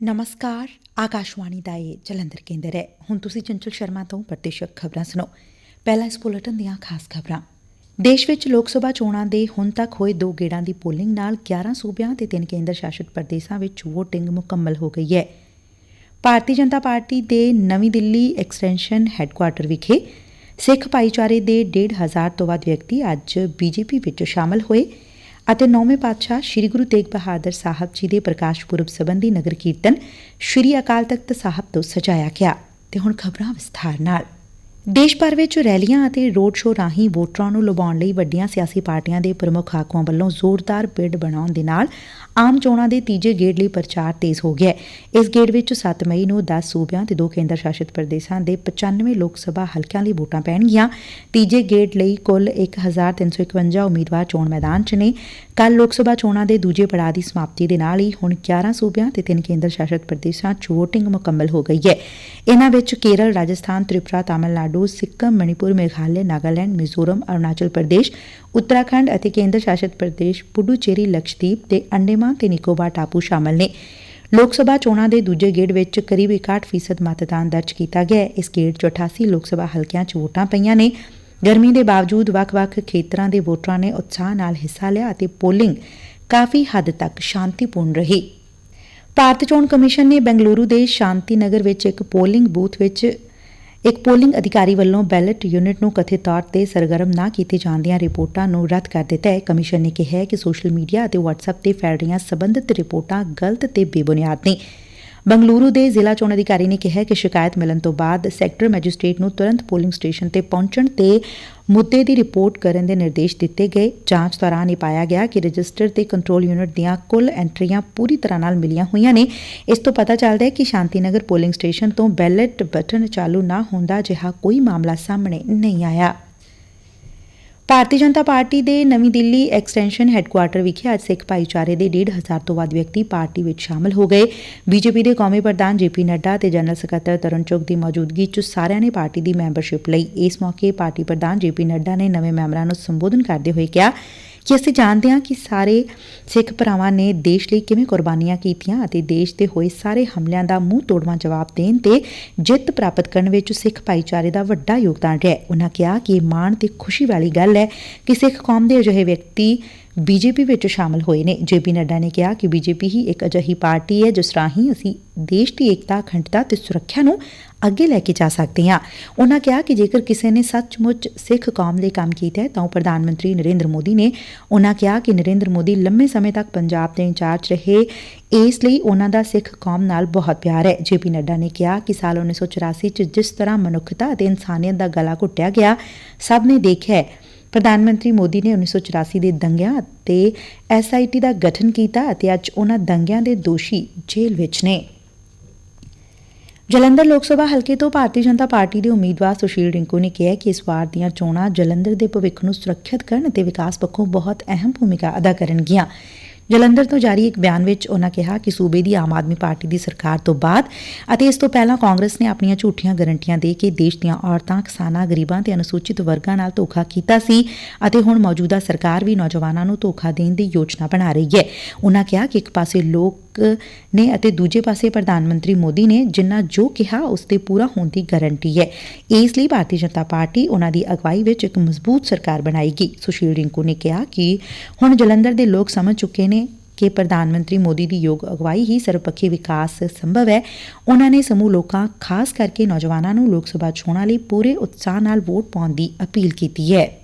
ਨਮਸਕਾਰ ਆਕਾਸ਼ਵਾਣੀ ਦਾ ਇਹ ਜਲੰਧਰ ਕੇਂਦਰ ਹੈ ਹੁਣ ਤੁਸੀਂ ਚੰਚਲ ਸ਼ਰਮਾ ਤੋਂ ਪ੍ਰਤੀਸ਼ਤ ਖਬਰਾਂ ਸੁਣੋ ਪਹਿਲਾਂ ਇਸ ਬੁਲੇਟਿਨ ਦੀਆਂ ਖਾਸ ਖਬਰਾਂ ਦੇਸ਼ ਵਿੱਚ ਲੋਕ ਸਭਾ ਚੋਣਾਂ ਦੇ ਹੁਣ ਤੱਕ ਹੋਏ ਦੋ ਗੇੜਾਂ ਦੀ ਪੋਲਿੰਗ ਨਾਲ 11 ਸੂਬਿਆਂ ਤੇ ਤਿੰਨ ਕੇਂਦਰ ਸ਼ਾਸਿਤ ਪ੍ਰਦੇਸ਼ਾਂ ਵਿੱਚ VOTING ਮੁਕੰਮਲ ਹੋ ਗਈ ਹੈ ਭਾਰਤੀ ਜਨਤਾ ਪਾਰਟੀ ਦੇ ਨਵੀਂ ਦਿੱਲੀ ਐਕਸਟੈਂਸ਼ਨ ਹੈੱਡਕੁਆਰਟਰ ਵਿਖੇ ਸਿੱਖ ਭਾਈਚਾਰੇ ਦੇ 1.5 ਤੋਂ ਵੱਧ ਵਿਅਕਤੀ ਅੱਜ ਬੀਜੇਪੀ ਵਿੱਚ ਸ਼ਾਮਲ ਹੋਏ ਅਤੇ ਨੌਵੇਂ ਪਾਤਸ਼ਾਹ ਸ੍ਰੀ ਗੁਰੂ ਤੇਗ ਬਹਾਦਰ ਸਾਹਿਬ ਜੀ ਦੇ ਪ੍ਰਕਾਸ਼ ਪੁਰਬ ਸੰਬੰਧੀ ਨਗਰ ਕੀਰਤਨ ਸ੍ਰੀ ਅਕਾਲ ਤਖਤ ਸਾਹਿਬ ਤੋਂ ਸਜਾਇਆ ਗਿਆ। ਤੇ ਹੁਣ ਖਬਰਾਂ ਵਿਸਥਾਰ ਨਾਲ। ਦੇਸ਼ ਭਰ ਵਿੱਚ ਰੈਲੀਆਂ ਅਤੇ ਰੋਡ ਸ਼ੋਅ ਰਾਹੀਂ ਵੋਟਰਾਂ ਨੂੰ ਲੁਭਾਉਣ ਲਈ ਵੱਡੀਆਂ ਸਿਆਸੀ ਪਾਰਟੀਆਂ ਦੇ ਪ੍ਰਮੁੱਖ ਆਗੂਆਂ ਵੱਲੋਂ ਜ਼ੋਰਦਾਰ ਬਿਡ ਬਣਾਉਣ ਦੇ ਨਾਲ ਆਮ ਚੋਣਾਂ ਦੇ ਤੀਜੇ ਗੇੜ ਲਈ ਪ੍ਰਚਾਰ ਤੇਜ਼ ਹੋ ਗਿਆ ਹੈ। ਇਸ ਗੇੜ ਵਿੱਚ 7 ਮਈ ਨੂੰ 10 ਸੂਬਿਆਂ ਤੇ ਦੋ ਕੇਂਦਰ ਸ਼ਾਸਿਤ ਪ੍ਰਦੇਸ਼ਾਂ ਦੇ 95 ਲੋਕ ਸਭਾ ਹਲਕਿਆਂ ਲਈ ਵੋਟਾਂ ਪੈਣਗੀਆਂ। ਤੀਜੇ ਗੇੜ ਲਈ ਕੁੱਲ 1351 ਉਮੀਦਵਾਰ ਚੋਣ ਮੈਦਾਨ 'ਚ ਨੇ। ਕੱਲ ਲੋਕ ਸਭਾ ਚੋਣਾਂ ਦੇ ਦੂਜੇ ਪੜਾਅ ਦੀ ਸਮਾਪਤੀ ਦੇ ਨਾਲ ਹੀ ਹੁਣ 11 ਸੂਬਿਆਂ ਤੇ ਤਿੰਨ ਕੇਂਦਰ ਸ਼ਾਸਤ ਪ੍ਰਦੇਸ਼ਾਂ 'ਚ VOTING ਮੁਕੰਮਲ ਹੋ ਗਈ ਹੈ। ਇਨ੍ਹਾਂ ਵਿੱਚ ਕੇਰਲ, ਰਾਜਸਥਾਨ, ਤ੍ਰਿਪੁਰਾ, ਤਾਮਿਲਨਾਡੂ, ਸਿੱਕਮ, ਮਣੀਪੁਰ, ਮੇਘਾਲਿਆ, ਨਾਗਾਲੈਂਡ, ਮਿਜ਼ੋਰਮ, ਅਰੁਣਾਚਲ ਪ੍ਰਦੇਸ਼, ਉੱਤਰਾਖੰਡ ਅਤੇ ਕੇਂਦਰ ਸ਼ਾਸਤ ਪ੍ਰਦੇਸ਼ ਪੁਡੂਚੇਰੀ, ਲਕਸ਼ਦੀਪ ਤੇ ਅੰਡੇਮਾਨ ਤੇ ਨਿਕੋਬਾਰ ਟਾਪੂ ਸ਼ਾਮਲ ਨੇ। ਲੋਕ ਸਭਾ ਚੋਣਾਂ ਦੇ ਦੂਜੇ ਗੇੜ ਵਿੱਚ ਕਰੀਬ 61% ਮਤਦਾਨ ਦਰਜ ਕੀਤਾ ਗਿਆ ਇਸ ਗੇੜ 'ਚ 88 ਲੋਕ ਸਭਾ ਹਲਕਿਆਂ 'ਚ ਵੋਟਾਂ ਪਈਆਂ ਨੇ। ਗਰਮੀ ਦੇ ਬਾਵਜੂਦ ਵੱਖ-ਵੱਖ ਖੇਤਰਾਂ ਦੇ ਵੋਟਰਾਂ ਨੇ ਉਤਸ਼ਾਹ ਨਾਲ ਹਿੱਸਾ ਲਿਆ ਅਤੇ ਪੋਲਿੰਗ ਕਾਫੀ ਹੱਦ ਤੱਕ ਸ਼ਾਂਤੀਪੂਰਨ ਰਹੀ। ਭਾਰਤ ਚੋਣ ਕਮਿਸ਼ਨ ਨੇ ਬੈਂਗਲੁਰੂ ਦੇ ਸ਼ਾਂਤੀ ਨਗਰ ਵਿੱਚ ਇੱਕ ਪੋਲਿੰਗ ਬੂਥ ਵਿੱਚ ਇੱਕ ਪੋਲਿੰਗ ਅਧਿਕਾਰੀ ਵੱਲੋਂ ਬੈਲਟ ਯੂਨਿਟ ਨੂੰ ਕਥਿਤ ਤੌਰ ਤੇ ਸਰਗਰਮ ਨਾ ਕੀਤੇ ਜਾਣ ਦੀਆਂ ਰਿਪੋਰਟਾਂ ਨੂੰ ਰੱਦ ਕਰ ਦਿੱਤਾ ਹੈ। ਕਮਿਸ਼ਨ ਨੇ ਕਿਹਾ ਕਿ ਸੋਸ਼ਲ ਮੀਡੀਆ ਅਤੇ WhatsApp ਤੇ ਫੈਲ ਰਹੀਆਂ ਸਬੰਧਤ ਰਿਪੋਰਟਾਂ ਗਲਤ ਤੇ ਬੇਬੁਨਿਆਦ ਨੇ। ਬੰਗਲੁਰੂ ਦੇ ਜ਼ਿਲ੍ਹਾ ਚੋਣ ਅਧਿਕਾਰੀ ਨੇ ਕਿਹਾ ਕਿ ਸ਼ਿਕਾਇਤ ਮਿਲਣ ਤੋਂ ਬਾਅਦ ਸੈਕਟਰ ਮੈਜਿਸਟ੍ਰੇਟ ਨੂੰ ਤੁਰੰਤ ਪੋਲਿੰਗ ਸਟੇਸ਼ਨ ਤੇ ਪਹੁੰਚਣ ਤੇ ਮੁੱਦੇ ਦੀ ਰਿਪੋਰਟ ਕਰਨ ਦੇ ਨਿਰਦੇਸ਼ ਦਿੱਤੇ ਗਏ। ਜਾਂਚ ਦੌਰਾਨ ਇਹ ਪਾਇਆ ਗਿਆ ਕਿ ਰਜਿਸਟਰ ਤੇ ਕੰਟਰੋਲ ਯੂਨਿਟ ਦੀਆਂ ਕੁੱਲ ਐਂਟਰੀਆਂ ਪੂਰੀ ਤਰ੍ਹਾਂ ਨਾਲ ਮਿਲੀਆਂ ਹੋਈਆਂ ਨੇ। ਇਸ ਤੋਂ ਪਤਾ ਚੱਲਦਾ ਹੈ ਕਿ ਸ਼ਾਂਤੀਨਗਰ ਪੋਲਿੰਗ ਸਟੇਸ਼ਨ ਤੋਂ ਬੈਲਟ ਬਟਨ ਚਾਲੂ ਨਾ ਹੁੰਦਾ ਜਿਹਾ ਕੋਈ ਮਾਮਲਾ ਸਾਹਮਣੇ ਨਹੀਂ ਆਇਆ। ਭਾਰਤੀ ਜਨਤਾ ਪਾਰਟੀ ਦੇ ਨਵੀਂ ਦਿੱਲੀ ਐਕਸਟੈਂਸ਼ਨ ਹੈੱਡਕੁਆਰਟਰ ਵਿਖੇ ਅੱਜ ਸਿੱਖ ਭਾਈਚਾਰੇ ਦੇ 1.5 ਤੋਂ ਵੱਧ ਵਿਅਕਤੀ ਪਾਰਟੀ ਵਿੱਚ ਸ਼ਾਮਲ ਹੋ ਗਏ। ਬੀਜੇਪੀ ਦੇ ਕੌਮੀ ਪ੍ਰਧਾਨ ਜੇਪੀ ਨੱਡਾ ਤੇ ਜਨਰਲ ਸਕੱਤਰ ਤਰੁਣ ਚੁੱਗ ਦੀ ਮੌਜੂਦਗੀ 'ਚ ਸਾਰਿਆਂ ਨੇ ਪਾਰਟੀ ਦੀ ਮੈਂਬਰਸ਼ਿਪ ਲਈ ਇਸ ਮੌਕੇ ਪਾਰਟੀ ਪ੍ਰਧਾਨ ਜੇਪੀ ਨੱਡਾ ਨੇ ਨਵੇਂ ਮੈਂਬਰਾਂ ਨੂੰ ਸੰਬੋਧਨ ਕਰਦੇ ਹੋਏ ਕਿਹਾ ਕਿ ਅਸੀਂ ਜਾਣਦੇ ਹਾਂ ਕਿ ਸਾਰੇ ਸਿੱਖ ਭਰਾਵਾਂ ਨੇ ਦੇਸ਼ ਲਈ ਕਿਵੇਂ ਕੁਰਬਾਨੀਆਂ ਕੀਤੀਆਂ ਅਤੇ ਦੇਸ਼ ਤੇ ਹੋਏ ਸਾਰੇ ਹਮਲਿਆਂ ਦਾ ਮੂੰਹ ਤੋੜਵਾਂ ਜਵਾਬ ਦੇਣ ਤੇ ਜਿੱਤ ਪ੍ਰਾਪਤ ਕਰਨ ਵਿੱਚ ਸਿੱਖ ਭਾਈਚਾਰੇ ਦਾ ਵੱਡਾ ਯੋਗਦਾਨ ਰਿਹਾ ਉਹਨਾਂ ਕਿਹਾ ਕਿ ਇਹ ਮਾਣ ਤੇ ਖੁਸ਼ੀ ਵਾਲੀ ਗੱਲ ਹੈ ਕਿ ਸਿੱਖ ਕੌਮ ਦੇ ਅਜਿਹੇ ਵਿਅਕਤੀ ਬੀਜੇਪੀ ਵਿੱਚ ਸ਼ਾਮਲ ਹੋਏ ਨੇ। ਜੇਪੀ ਨੱਡਾ ਨੇ ਕਿਹਾ ਕਿ ਬੀਜੇਪੀ ਹੀ ਇੱਕ ਅਜਿਹੀ ਪਾਰਟੀ ਹੈ ਜਿਸ ਰਾਹੀਂ ਅਸੀਂ ਦੇਸ਼ ਦੀ ਏਕਤਾ, ਅਖੰਡਤਾ ਤੇ ਸੁਰੱਖਿਆ ਨੂੰ ਅੱਗੇ ਲੈ ਕੇ ਜਾ ਸਕਦੇ ਹਾਂ। ਉਹਨਾਂ ਕਿਹਾ ਕਿ ਜੇਕਰ ਕਿਸੇ ਨੇ ਸੱਚਮੁੱਚ ਸਿੱਖ ਕੌਮ ਲਈ ਕੰਮ ਕੀਤਾ ਹੈ ਤਾਂ ਉਹ ਪ੍ਰਧਾਨ ਮੰਤਰੀ ਨਰਿੰਦਰ ਮੋਦੀ ਨੇ। ਉਹਨਾਂ ਕਿਹਾ ਕਿ ਨਰਿੰਦਰ ਮੋਦੀ ਲੰਮੇ ਸਮੇਂ ਤੱਕ ਪੰਜਾਬ ਦੇ ਇੰਚਾਰਜ ਰਹੇ। ਇਸ ਲਈ ਉਹਨਾਂ ਦਾ ਸਿੱਖ ਕੌਮ ਨਾਲ ਬਹੁਤ ਪਿਆਰ ਹੈ। ਜੇਪੀ ਨੱਡਾ ਨੇ ਕਿਹਾ ਕਿ ਸਾਲ 1984 ਚ ਜਿਸ ਤਰ੍ਹਾਂ ਮਨੁੱਖਤਾ ਅਤੇ ਇਨਸਾਨੀਅਤ ਦਾ ਗਲਾ ਘੁੱਟਿਆ ਗਿਆ, ਸਭ ਨੇ ਦੇਖਿਆ ਪ੍ਰਧਾਨ ਮੰਤਰੀ ਮੋਦੀ ਨੇ 1984 ਦੇ ਦੰਗਿਆਂ ਅਤੇ ਐਸਆਈਟੀ ਦਾ ਗਠਨ ਕੀਤਾ ਅਤੇ ਅੱਜ ਉਹਨਾਂ ਦੰਗਿਆਂ ਦੇ ਦੋਸ਼ੀ ਜੇਲ੍ਹ ਵਿੱਚ ਨੇ। ਜਲੰਧਰ ਲੋਕ ਸਭਾ ਹਲਕੇ ਤੋਂ ਭਾਰਤੀ ਜਨਤਾ ਪਾਰਟੀ ਦੇ ਉਮੀਦਵਾਰ ਸੁਸ਼ੀਲ ਰਿੰਕੂ ਨੇ ਕਿਹਾ ਕਿ ਇਸ ਵਾਰ ਦੀਆਂ ਚੋਣਾਂ ਜਲੰਧਰ ਦੇ ਭਵਿੱਖ ਨੂੰ ਸੁਰੱਖਿਅਤ ਕਰਨ ਅਤੇ ਵਿਕਾਸ ਪੱਖੋਂ ਬਹੁਤ ਅਹਿਮ ਭੂਮਿਕਾ ਅਦਾ ਕਰਨਗੀਆਂ। ਜਲੰਧਰ ਤੋਂ ਜਾਰੀ ਇੱਕ ਬਿਆਨ ਵਿੱਚ ਉਨ੍ਹਾਂ ਕਿਹਾ ਕਿ ਸੁਬੇ ਦੀ ਆਮ ਆਦਮੀ ਪਾਰਟੀ ਦੀ ਸਰਕਾਰ ਤੋਂ ਬਾਅਦ ਅਤੇ ਇਸ ਤੋਂ ਪਹਿਲਾਂ ਕਾਂਗਰਸ ਨੇ ਆਪਣੀਆਂ ਝੂਠੀਆਂ ਗਰੰਟੀਆਂ ਦੇ ਕੇ ਦੇਸ਼ ਦੀਆਂ ਔਰਤਾਂ, ਕਿਸਾਨਾਂ, ਗਰੀਬਾਂ ਤੇ ਅਨੁਸੂਚਿਤ ਵਰਗਾਂ ਨਾਲ ਧੋਖਾ ਕੀਤਾ ਸੀ ਅਤੇ ਹੁਣ ਮੌਜੂਦਾ ਸਰਕਾਰ ਵੀ ਨੌਜਵਾਨਾਂ ਨੂੰ ਧੋਖਾ ਦੇਣ ਦੀ ਯੋਜਨਾ ਬਣਾ ਰਹੀ ਹੈ। ਉਨ੍ਹਾਂ ਕਿਹਾ ਕਿ ਇੱਕ ਪਾਸੇ ਲੋਕ ਨੇ ਅਤੇ ਦੂਜੇ ਪਾਸੇ ਪ੍ਰਧਾਨ ਮੰਤਰੀ ਮੋਦੀ ਨੇ ਜਿੰਨਾ ਜੋ ਕਿਹਾ ਉਸ ਤੇ ਪੂਰਾ ਹੋਣ ਦੀ ਗਾਰੰਟੀ ਹੈ ਇਸ ਲਈ ਭਾਰਤੀ ਜਨਤਾ ਪਾਰਟੀ ਉਨ੍ਹਾਂ ਦੀ ਅਗਵਾਈ ਵਿੱਚ ਇੱਕ ਮਜ਼ਬੂਤ ਸਰਕਾਰ ਬਣਾਏਗੀ ਸੁਸ਼ੀਲ ਰਿੰਕੂ ਨੇ ਕਿਹਾ ਕਿ ਹੁਣ ਜਲੰਧਰ ਦੇ ਲੋਕ ਸਮਝ ਚੁੱਕੇ ਨੇ ਕਿ ਪ੍ਰਧਾਨ ਮੰਤਰੀ ਮੋਦੀ ਦੀ ਯੋਗ ਅਗਵਾਈ ਹੀ ਸਰਵਪੱਖੀ ਵਿਕਾਸ ਸੰਭਵ ਹੈ। ਉਨ੍ਹਾਂ ਨੇ ਸਮੂਹ ਲੋਕਾਂ, ਖਾਸ ਕਰਕੇ ਨੌਜਵਾਨਾਂ ਨੂੰ ਲੋਕ ਸਭਾ ਚੋਣਾਂ ਲਈ ਪੂਰੇ ਉਤਸ਼ਾਹ ਨਾਲ ਵੋਟ ਪਾਉਣ ਦੀ ਅਪੀਲ ਕੀਤੀ ਹੈ।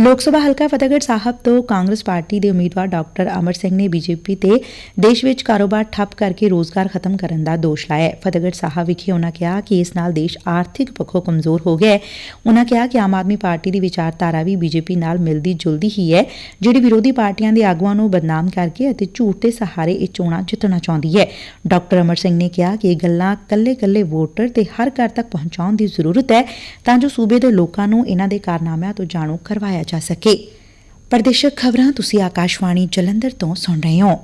ਲੋਕ ਸਭਾ ਹਲਕਾ ਫਤਿਹਗੜ੍ਹ ਸਾਹਿਬ ਤੋਂ ਕਾਂਗਰਸ ਪਾਰਟੀ ਦੇ ਉਮੀਦਵਾਰ ਡਾਕਟਰ ਅਮਰ ਸਿੰਘ ਨੇ ਬੀਜੇਪੀ ਤੇ ਦੇਸ਼ ਵਿੱਚ ਕਾਰੋਬਾਰ ਠੱਪ ਕਰਕੇ ਰੋਜ਼ਗਾਰ ਖਤਮ ਕਰਨ ਦਾ ਦੋਸ਼ ਲਾਇਆ ਫਤਿਹਗੜ੍ਹ ਸਾਹਿਬ ਵਿਖੇ ਉਹਨਾਂ ਕਿਹਾ ਕਿ ਇਸ ਨਾਲ ਦੇਸ਼ ਆਰਥਿਕ ਪੱਖੋਂ ਕਮਜ਼ੋਰ ਹੋ ਗਿਆ ਹੈ। ਉਹਨਾਂ ਕਿਹਾ ਕਿ ਆਮ ਆਦਮੀ ਪਾਰਟੀ ਦੀ ਵਿਚਾਰਧਾਰਾ ਵੀ ਬੀਜੇਪੀ ਨਾਲ ਮਿਲਦੀ ਜੁਲਦੀ ਹੀ ਹੈ, ਜਿਹੜੀ ਵਿਰੋਧੀ ਪਾਰਟੀਆਂ ਦੇ ਆਗੂਆਂ ਨੂੰ ਬਦਨਾਮ ਕਰਕੇ ਅਤੇ ਝੂਠ ਦੇ ਸਹਾਰੇ ਇਹ ਚੋਣਾਂ ਜਿੱਤਣਾ ਚਾਹੁੰਦੀ ਹੈ। ਡਾਕਟਰ ਅਮਰ ਸਿੰਘ ਨੇ ਕਿਹਾ ਕਿ ਇਹ ਗੱਲਾਂ ਕੱਲੇ-ਕੱਲੇ ਵੋਟਰ ਤੇ ਹਰ ਘਰ ਤੱਕ ਪਹੁੰਚਾਉਣ ਦੀ ਜ਼ਰੂਰਤ ਹੈ, ਤਾਂ ਜੋ ਸੂਬੇ ਦੇ ਲੋਕਾਂ ਨੂੰ ਇਹਨਾਂ ਦੇ ਕਾਰਨਾਮਿਆਂ ਤੋਂ ਜਾਣੂ ਕਰਵਾਇਆ ਜਾ ਸਕੇ। ਪ੍ਰਦੇਸ਼ਕ ਖਬਰਾਂ ਤੁਸੀਂ ਆਕਾਸ਼ਵਾਣੀ ਜਲੰਧਰ ਤੋਂ ਸੁਣ ਰਹੇ ਹੋ।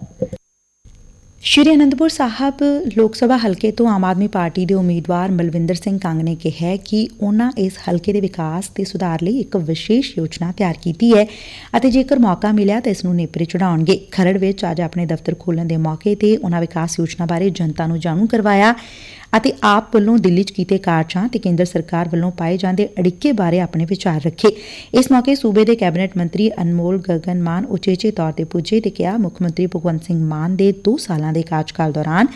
ਸ਼੍ਰੀ ਅਨੰਦਪੁਰ ਸਾਹਿਬ ਲੋਕ ਸਭਾ ਹਲਕੇ ਤੋਂ ਆਮ ਆਦਮੀ ਪਾਰਟੀ ਦੇ ਉਮੀਦਵਾਰ ਮਲਵਿੰਦਰ ਸਿੰਘ ਕੰਗ ਨੇ ਕਿਹਾ ਕਿ ਉਹਨਾਂ ਇਸ ਹਲਕੇ ਦੇ ਵਿਕਾਸ ਤੇ ਸੁਧਾਰ ਲਈ ਇੱਕ ਵਿਸ਼ੇਸ਼ ਯੋਜਨਾ ਤਿਆਰ ਕੀਤੀ ਹੈ ਅਤੇ ਜੇਕਰ ਮੌਕਾ ਮਿਲਿਆ ਤਾਂ ਇਸ ਨੂੰ ਨੇਪਰੇ ਚੜਾਉਣਗੇ। ਖਰੜ ਵਿੱਚ ਅੱਜ ਆਪਣੇ ਦਫ਼ਤਰ ਖੋਲਣ ਦੇ ਮੌਕੇ ਤੇ ਉਹਨਾਂ ਵਿਕਾਸ ਯੋਜਨਾ ਬਾਰੇ ਜਨਤਾ ਨੂੰ ਜਾਣੂ ਕਰਵਾਇਆ। ਅਤੇ ਆਪ ਵੱਲੋਂ ਦਿੱਲੀ 'ਚ ਕੀਤੇ ਕਾਰਜਾਂ ਤੇ ਕੇਂਦਰ ਸਰਕਾਰ ਵੱਲੋਂ ਪਾਏ ਜਾਂਦੇ ਅੜਿੱਕੇ ਬਾਰੇ ਆਪਣੇ ਵਿਚਾਰ ਰੱਖੇ। ਇਸ ਮੌਕੇ ਸੂਬੇ ਦੇ ਕੈਬਨਿਟ ਮੰਤਰੀ ਅਨਮੋਲ ਗਗਨ ਮਾਨ ਉਚੇਚੇ ਤੌਰ ਤੇ ਪੁੱਜੇ ਤੇ ਕਿਹਾ, ਮੁੱਖ ਮੰਤਰੀ ਭਗਵੰਤ ਸਿੰਘ ਮਾਨ ਦੇ 2 ਸਾਲਾਂ ਦੇ ਕਾਰਜਕਾਲ ਦੌਰਾਨ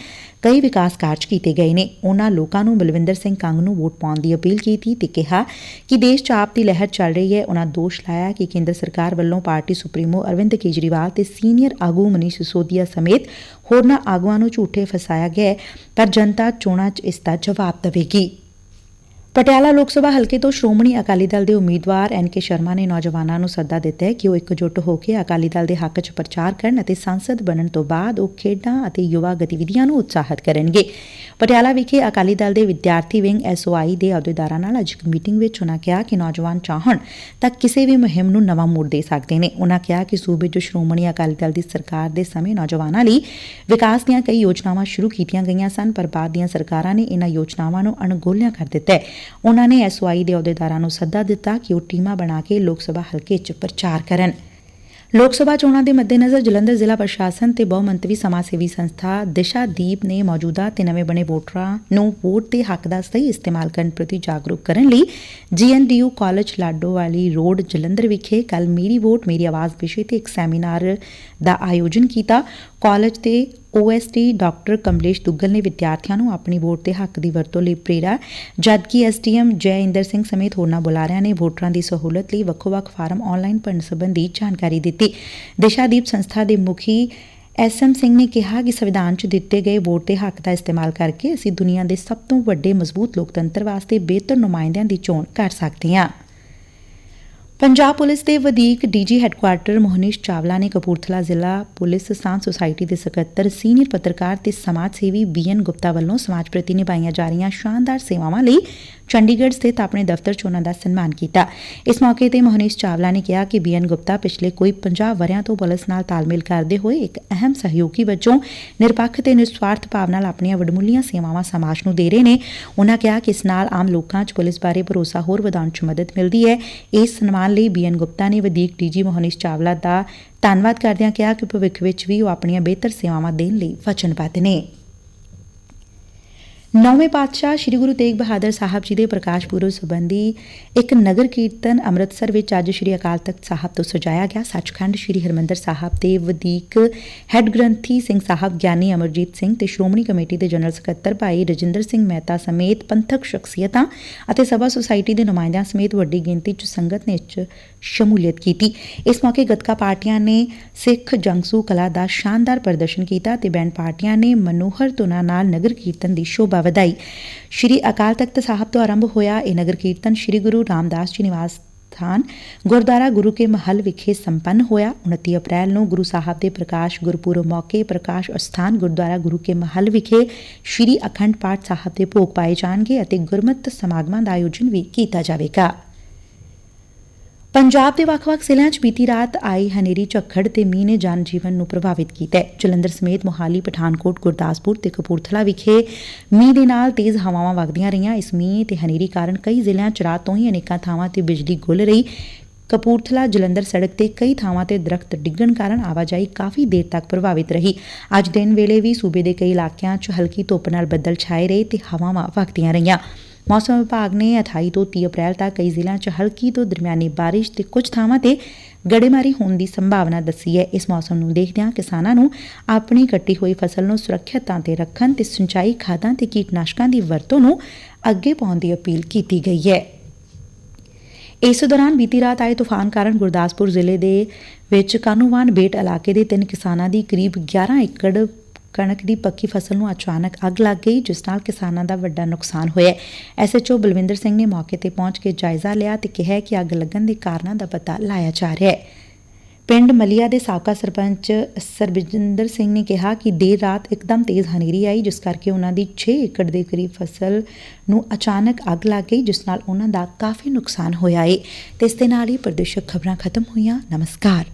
ਕਈ ਵਿਕਾਸ ਕਾਰਜ ਕੀਤੇ ਗਏ ਨੇ। ਉਹਨਾਂ ਲੋਕਾਂ ਨੂੰ ਬਲਵਿੰਦਰ ਸਿੰਘ ਕੰਗ ਨੂੰ ਵੋਟ ਪਾਉਣ ਦੀ ਅਪੀਲ ਕੀਤੀ ਤੇ ਕਿਹਾ ਕਿ ਦੇਸ਼ 'ਚ ਆਪ ਦੀ ਲਹਿਰ ਚੱਲ ਰਹੀ ਹੈ। ਉਹਨਾਂ ਦੋਸ਼ ਲਾਇਆ ਕਿ ਕੇਂਦਰ ਸਰਕਾਰ ਵੱਲੋਂ ਪਾਰਟੀ ਸੁਪਰੀਮੋ ਅਰਵਿੰਦ ਕੇਜਰੀਵਾਲ ਤੇ ਸੀਨੀਅਰ ਆਗੂ ਮਨੀਸ਼ ਸਿਸੋਦੀਆ ਸਮੇਤ ਹੋਰਨਾਂ ਆਗੂਆਂ ਨੂੰ ਝੂਠੇ ਫਸਾਇਆ ਗਿਆ ਪਰ ਜਨਤਾ ਚੋਣਾਂ 'ਚ ਇਸ ਦਾ ਜਵਾਬ ਦੇਵੇਗੀ। ਪਟਿਆਲਾ ਲੋਕ ਸਭਾ ਹਲਕੇ ਤੋਂ ਸ਼੍ਰੋਮਣੀ ਅਕਾਲੀ ਦਲ ਦੇ ਉਮੀਦਵਾਰ ਐਨ ਕੇ ਸ਼ਰਮਾ ਨੇ ਨੌਜਵਾਨਾਂ ਨੂੰ ਸੱਦਾ ਦਿੱਤਾ ਹੈ ਕਿ ਉਹ ਇਕਜੁੱਟ ਹੋ ਕੇ ਅਕਾਲੀ ਦਲ ਦੇ ਹੱਕ 'ਚ ਪ੍ਰਚਾਰ ਕਰਨ ਅਤੇ ਸੰਸਦ ਬਣਨ ਤੋਂ ਬਾਅਦ ਉਹ ਖੇਡਾਂ ਅਤੇ ਯੁਵਾ ਗਤੀਵਿਧੀਆਂ ਨੂੰ ਉਤਸ਼ਾਹਿਤ ਕਰਨਗੇ। ਪਟਿਆਲਾ ਵਿਖੇ ਅਕਾਲੀ ਦਲ ਦੇ ਵਿਦਿਆਰਥੀ ਵਿੰਗ ਐਸਓਆਈ ਦੇ ਅਹੁਦੇਦਾਰਾਂ ਨਾਲ ਅੱਜ ਇੱਕ ਮੀਟਿੰਗ ਵਿੱਚ ਉਨ੍ਹਾਂ ਕਿਹਾ ਕਿ ਨੌਜਵਾਨ ਚਾਹਣ ਤਾਂ ਕਿਸੇ ਵੀ ਮੁਹਿੰਮ ਨੂੰ ਨਵਾਂ ਮੋੜ ਦੇ ਸਕਦੇ ਨੇ। ਉਨ੍ਹਾਂ ਕਿਹਾ ਕਿ ਸੂਬੇ 'ਚ ਸ਼੍ਰੋਮਣੀ ਅਕਾਲੀ ਦਲ ਦੀ ਸਰਕਾਰ ਦੇ ਸਮੇਂ ਨੌਜਵਾਨਾਂ ਲਈ ਵਿਕਾਸ ਦੀਆਂ ਕਈ ਯੋਜਨਾਵਾਂ ਸ਼ੁਰੂ ਕੀਤੀਆਂ ਗਈਆਂ ਸਨ, ਪਰ ਬਾਅਦ ਦੀਆਂ ਸਰਕਾਰਾਂ ਨੇ ਇਨ੍ਹਾਂ ਯੋਜਨਾਵਾਂ ਨੂੰ ਅਣਗੋਲਿਆ ਕਰ ਦਿੱਤਾ ਹੈ। ਉਨ੍ਹਾਂ ਨੇ ਐਸਓਆਈ ਦੇ ਅਹੁਦੇਦਾਰਾਂ ਨੂੰ ਸੱਦਾ ਦਿੱਤਾ ਕਿ ਉਹ ਟੀਮਾਂ ਬਣਾ ਕੇ ਲੋਕ ਸਭਾ ਹਲਕੇ 'ਚ ਪ੍ਰਚਾਰ ਕਰਨ। ਲੋਕ ਸਭਾ ਚੋਣਾਂ ਦੇ ਮੱਦੇਨਜ਼ਰ ਜਲੰਧਰ ਜ਼ਿਲ੍ਹਾ ਪ੍ਰਸ਼ਾਸਨ ਤੇ ਬਹੁ ਮੰਤਵੀ ਸਮਾਜ ਸੇਵੀ ਸੰਸਥਾ ਦਿਸ਼ਾ ਦੀਪ ਨੇ ਮੌਜੂਦਾ ਤੇ ਨਵੇਂ ਬਣੇ ਵੋਟਰਾਂ ਨੂੰ ਵੋਟ ਦੇ ਹੱਕ ਦਾ ਸਹੀ ਇਸਤੇਮਾਲ ਕਰਨ ਪ੍ਰਤੀ ਜਾਗਰੂਕ ਕਰਨ ਲਈ GNDU college Ladowali road Jalandhar ਵਿਖੇ ਕੱਲ ਮੇਰੀ ਵੋਟ, ਮੇਰੀ ਆਵਾਜ਼ ਵਿਸ਼ੇ ਤੇ ਇੱਕ ਸੈਮੀਨਾਰ ਦਾ ਆਯੋਜਨ ਕੀਤਾ। ਕਾਲਜ ਦੇ ਓਐਸਟੀ ਡਾਕਟਰ ਕਮਲੇਸ਼ ਦੁੱਗਲ ਨੇ ਵਿਦਿਆਰਥੀਆਂ ਨੂੰ ਆਪਣੀ ਵੋਟ ਦੇ ਹੱਕ ਦੀ ਵਰਤੋਂ ਲਈ ਪ੍ਰੇਰਿਆ, ਜਦਕਿ ਐਸਟੀਐਮ ਜੈ ਇੰਦਰ ਸਿੰਘ ਸਮੇਤ ਹੋਰਨਾਂ ਬੁਲਾਰਿਆਂ ਨੇ ਵੋਟਰਾਂ ਦੀ ਸਹੂਲਤ ਲਈ ਵੱਖੋ-ਵੱਖ ਫਾਰਮ ਆਨਲਾਈਨ ਭਰਨ ਸੰਬੰਧੀ ਜਾਣਕਾਰੀ ਦਿੱਤੀ। ਦਿਸ਼ਾਦੀਪ ਸੰਸਥਾ ਦੇ ਮੁਖੀ ਐਸਐਮ ਸਿੰਘ ਨੇ ਕਿਹਾ ਕਿ ਸੰਵਿਧਾਨ 'ਚ ਦਿੱਤੇ ਗਏ ਵੋਟ ਦੇ ਹੱਕ ਦਾ ਇਸਤੇਮਾਲ ਕਰਕੇ ਅਸੀਂ ਦੁਨੀਆ ਦੇ ਸਭ ਤੋਂ ਵੱਡੇ ਮਜ਼ਬੂਤ ਲੋਕਤੰਤਰ ਵਾਸਤੇ ਬਿਹਤਰ ਨੁਮਾਇੰਦਿਆਂ ਦੀ ਚੋਣ ਕਰ ਸਕਦੇ ਹਾਂ। ਪੰਜਾਬ ਪੁਲਿਸ ਦੇ ਵਧੀਕ ਡੀਜੀ ਹੈੱਡਕੁਆਰਟਰ ਮੋਹਨਿਸ਼ ਚਾਵਲਾ ਨੇ ਕਪੂਰਥਲਾ ਜ਼ਿਲ੍ਹਾ ਪੁਲਿਸ ਸਾਂਝ ਸੁਸਾਇਟੀ ਦੇ ਸਕੱਤਰ, ਸੀਨੀਅਰ ਪੱਤਰਕਾਰ ਤੇ ਸਮਾਜ ਸੇਵੀ ਬੀਐਨ ਗੁਪਤਾ ਵੱਲੋਂ ਸਮਾਜ ਪ੍ਰਤੀ ਨਿਭਾਈਆਂ ਜਾ ਰਹੀਆਂ ਸ਼ਾਨਦਾਰ ਸੇਵਾਵਾਂ ਲਈ ਚੰਡੀਗੜ੍ਹ ਸਥਿਤ ਆਪਣੇ ਦਫ਼ਤਰ 'ਚ ਉਨ੍ਹਾਂ ਦਾ ਸਨਮਾਨ ਕੀਤਾ। ਇਸ ਮੌਕੇ ਤੇ ਮੋਹਨਿਸ਼ ਚਾਵਲਾ ਨੇ ਕਿਹਾ ਕਿ ਬੀਐਨ ਗੁਪਤਾ ਪਿਛਲੇ ਕੋਈ 50 ਵਰਿਆਂ ਤੋਂ ਪੁਲਿਸ ਨਾਲ ਤਾਲਮੇਲ ਕਰਦੇ ਹੋਏ ਇੱਕ ਅਹਿਮ ਸਹਿਯੋਗੀ ਵਜੋਂ ਨਿਰਪੱਖ ਤੇ ਨਿਸਵਾਰਥ ਭਾਵ ਨਾਲ ਆਪਣੀਆਂ ਵਡਮੁੱਲੀਆਂ ਸੇਵਾਵਾਂ ਸਮਾਜ ਨੂੰ ਦੇ ਰਹੇ ਨੇ। ਉਨ੍ਹਾਂ ਕਿਹਾ ਕਿ ਇਸ ਨਾਲ ਆਮ ਲੋਕਾਂ 'ਚ ਪੁਲਿਸ ਬਾਰੇ ਭਰੋਸਾ ਹੋਰ ਵਧਾਉਣ 'ਚ ਮਦਦ ਮਿਲਦੀ ਹੈ। ਇਸ ਸਨਮਾਨ ਲਈ ਬੀਐਨ ਗੁਪਤਾ ਨੇ ਵਧੀਕ ਡੀਜੀ ਮੋਹਨੀਸ਼ ਚਾਵਲਾ ਦਾ ਧੰਨਵਾਦ ਕਰਦਿਆਂ ਕਿਹਾ ਕਿ ਭਵਿੱਖ ਵਿੱਚ ਵੀ ਉਹ ਆਪਣੀਆਂ ਬਿਹਤਰ ਸੇਵਾਵਾਂ ਦੇਣ ਲਈ ਵਚਨਬੱਧ ਨੇ। ਨੌਵੇਂ ਪਾਤਸ਼ਾਹ ਸ੍ਰੀ ਗੁਰੂ ਤੇਗ ਬਹਾਦਰ ਸਾਹਿਬ ਜੀ ਦੇ ਪ੍ਰਕਾਸ਼ ਪੁਰਬ ਸੰਬੰਧੀ ਇੱਕ ਨਗਰ ਕੀਰਤਨ ਅੰਮ੍ਰਿਤਸਰ ਵਿੱਚ ਅੱਜ ਸ੍ਰੀ ਅਕਾਲ ਤਖਤ ਸਾਹਿਬ ਤੋਂ ਸਜਾਇਆ ਗਿਆ। ਸੱਚਖੰਡ ਸ੍ਰੀ ਹਰਮੰਦਰ ਸਾਹਿਬ ਦੇ ਵਧੀਕ ਹੈੱਡ ਗ੍ਰੰਥੀ ਸਿੰਘ ਸਾਹਿਬ ਗਿਆਨੀ ਅਮਰਜੀਤ ਸਿੰਘ ਤੇ ਸ਼੍ਰੋਮਣੀ ਕਮੇਟੀ ਦੇ ਜਨਰਲ ਸਕੱਤਰ ਭਾਈ ਰਜਿੰਦਰ ਸਿੰਘ ਮਹਿਤਾ ਸਮੇਤ ਪੰਥਕ ਸ਼ਖਸੀਅਤਾਂ ਅਤੇ ਸਭਾ ਸੁਸਾਇਟੀ ਦੇ ਨੁਮਾਇੰਦਿਆਂ ਸਮੇਤ ਵੱਡੀ ਗਿਣਤੀ 'ਚ ਸੰਗਤ ਨੇ ਇਸ ਸ਼ਮੂਲੀਅਤ ਕੀਤੀ। ਇਸ ਮੌਕੇ ਗੱਤਕਾ ਪਾਰਟੀਆਂ ਨੇ ਸਿੱਖ ਜੰਗਸੂ ਕਲਾ ਦਾ ਸ਼ਾਨਦਾਰ ਪ੍ਰਦਰਸ਼ਨ ਕੀਤਾ ਤੇ ਬੈਂਡ ਪਾਰਟੀਆਂ ਨੇ ਮਨੋਹਰ ਧੁਨਾਂ ਨਾਲ ਨਗਰ ਕੀਰਤਨ ਦੀ ਸ਼ੋਭਾ ਵਧਾਈ। ਸ਼੍ਰੀ ਅਕਾਲ ਤਖਤ ਸਾਹਿਬ ਤੋਂ ਆਰੰਭ ਹੋਇਆ ਇਹ ਨਗਰ ਕੀਰਤਨ ਸ਼੍ਰੀ ਗੁਰੂ ਰਾਮਦਾਸ ਜੀ ਨਿਵਾਸ ਸਥਾਨ ਗੁਰਦੁਆਰਾ ਗੁਰੂ ਕੇ ਮਹਲ ਵਿਖੇ ਸੰਪੰਨ ਹੋਇਆ। 29 ਅਪ੍ਰੈਲ ਨੂੰ ਗੁਰੂ ਸਾਹਿਬ ਦੇ ਪ੍ਰਕਾਸ਼ ਗੁਰਪੁਰਬ ਮੌਕੇ ਪ੍ਰਕਾਸ਼ ਅਸਥਾਨ ਗੁਰਦੁਆਰਾ ਗੁਰੂ ਕੇ ਮਹਲ ਵਿਖੇ ਸ਼੍ਰੀ ਅਖੰਡ ਪਾਠ ਸਾਹਿਬ ਦੇ ਭੋਗ ਪਾਏ ਜਾਣਗੇ ਅਤੇ ਗੁਰਮਤਿ ਸਮਾਗਮਾਂ ਦਾ ਆਯੋਜਨ ਵੀ ਕੀਤਾ ਜਾਵੇਗਾ। ਪੰਜਾਬ ਦੇ ਵੱਖ-ਵੱਖ ਜ਼ਿਲ੍ਹਿਆਂ 'ਚ ਬੀਤੀ ਰਾਤ ਆਈ ਹਨੇਰੀ ਝੱਖੜ ਤੇ ਮੀਂਹ ਨੇ ਜਨ ਜੀਵਨ ਨੂੰ ਪ੍ਰਭਾਵਿਤ ਕੀਤਾ ਹੈ। ਜਲੰਧਰ ਸਮੇਤ ਮੋਹਾਲੀ, ਪਠਾਨਕੋਟ, ਗੁਰਦਾਸਪੁਰ ਤੇ ਕਪੂਰਥਲਾ ਵਿਖੇ ਮੀਂਹ ਦੇ ਨਾਲ ਤੇਜ਼ ਹਵਾਵਾਂ ਵਗਦੀਆਂ ਰਹੀਆਂ। ਇਸ ਮੀਂਹ ਤੇ ਹਨੇਰੀ ਕਾਰਨ ਕਈ ਜ਼ਿਲ੍ਹਿਆਂ 'ਚ ਰਾਤ ਤੋਂ ਹੀ ਅਨੇਕਾਂ ਥਾਵਾਂ ਤੇ ਬਿਜਲੀ ਗੁੱਲ ਰਹੀ। ਕਪੂਰਥਲਾ ਜਲੰਧਰ ਸੜਕ ਤੇ ਕਈ ਥਾਵਾਂ ਤੇ ਦਰਖਤ ਡਿੱਗਣ ਕਾਰਨ ਆਵਾਜਾਈ ਕਾਫੀ ਦੇਰ ਤੱਕ ਪ੍ਰਭਾਵਿਤ ਰਹੀ ਅੱਜ ਦਿਨ ਵੇਲੇ ਵੀ ਸੂਬੇ ਦੇ ਕਈ ਇਲਾਕਿਆਂ 'ਚ ਹਲਕੀ ਧੁੱਪ ਨਾਲ ਬੱਦਲ ਛਾਏ ਰਹੇ ਤੇ ਹਵਾਵਾਂ ਵਗਦੀਆਂ ਰਹੀਆਂ ਮੌਸਮ ਵਿਭਾਗ ਨੇ 28 ਤੋਂ 30 ਅਪ੍ਰੈਲ ਤੱਕ ਕਈ ਜ਼ਿਲ੍ਹਿਆਂ 'ਚ ਹਲਕੀ ਤੋਂ ਦਰਮਿਆਨੀ ਬਾਰਿਸ਼ ਤੇ ਕੁਝ ਥਾਵਾਂ ਤੇ ਗੜੇਮਾਰੀ ਹੋਣ ਦੀ ਸੰਭਾਵਨਾ ਦੱਸੀ ਹੈ। ਇਸ ਮੌਸਮ ਨੂੰ ਦੇਖਦਿਆਂ ਕਿਸਾਨਾਂ ਨੂੰ ਆਪਣੀ ਕੱਟੀ ਹੋਈ ਫਸਲ ਨੂੰ ਸੁਰੱਖਿਅਤ ਥਾਂ ਤੇ ਰੱਖਣ ਤੇ ਸਿੰਚਾਈ ਖਾਦਾਂ ਤੇ ਕੀਟਨਾਸ਼ਕਾਂ ਦੀ ਵਰਤੋਂ ਨੂੰ ਅੱਗੇ ਪਾਉਣ ਦੀ ਅਪੀਲ ਕੀਤੀ ਗਈ ਹੈ। ਇਸ ਦੌਰਾਨ ਬੀਤੀ ਰਾਤ ਆਏ ਤੂਫਾਨ ਕਾਰਨ ਗੁਰਦਾਸਪੁਰ ਜ਼ਿਲ੍ਹੇ ਦੇ ਵਿੱਚ ਕਾਨੂੰਵਾਨ ਬੇਟ ਇਲਾਕੇ ਦੇ ਤਿੰਨ ਕਿਸਾਨਾਂ ਦੀ ਕਰੀਬ 11 ਏਕੜ ਕਣਕ ਦੀ ਪੱਕੀ ਫਸਲ ਨੂੰ ਅਚਾਨਕ ਅੱਗ ਲੱਗ ਗਈ, ਜਿਸ ਨਾਲ ਕਿਸਾਨਾਂ ਦਾ ਵੱਡਾ ਨੁਕਸਾਨ ਹੋਇਆ। ਐਸਐਚਓ ਬਲਵਿੰਦਰ ਸਿੰਘ ਨੇ ਮੌਕੇ ਤੇ ਪਹੁੰਚ ਕੇ ਜਾਇਜ਼ਾ ਲਿਆ ਤੇ ਕਿਹਾ ਕਿ ਅੱਗ ਲੱਗਣ ਦੇ ਕਾਰਨਾਂ ਦਾ ਪਤਾ ਲਾਇਆ ਜਾ ਰਿਹਾ ਹੈ। ਪਿੰਡ ਮਲੀਆ ਦੇ ਸਾਬਕਾ ਸਰਪੰਚ ਸਰਬਜਿੰਦਰ ਸਿੰਘ ਨੇ ਕਿਹਾ ਕਿ ਦੇਰ ਰਾਤ ਇੱਕਦਮ ਤੇਜ਼ ਹਨੇਰੀ ਆਈ, ਜਿਸ ਕਰਕੇ ਉਹਨਾਂ ਦੀ 6 ਏਕੜ ਦੇ ਕਰੀਬ ਫਸਲ ਨੂੰ ਅਚਾਨਕ ਅੱਗ ਲੱਗ ਗਈ, ਜਿਸ ਨਾਲ ਉਹਨਾਂ ਦਾ ਕਾਫੀ ਨੁਕਸਾਨ ਹੋਇਆ ਏ। ਤੇ ਇਸ ਦੇ ਨਾਲ ਹੀ ਪ੍ਰਦੇਸ਼ਕ ਖਬਰਾਂ ਖਤਮ ਹੋਈਆਂ। ਨਮਸਕਾਰ।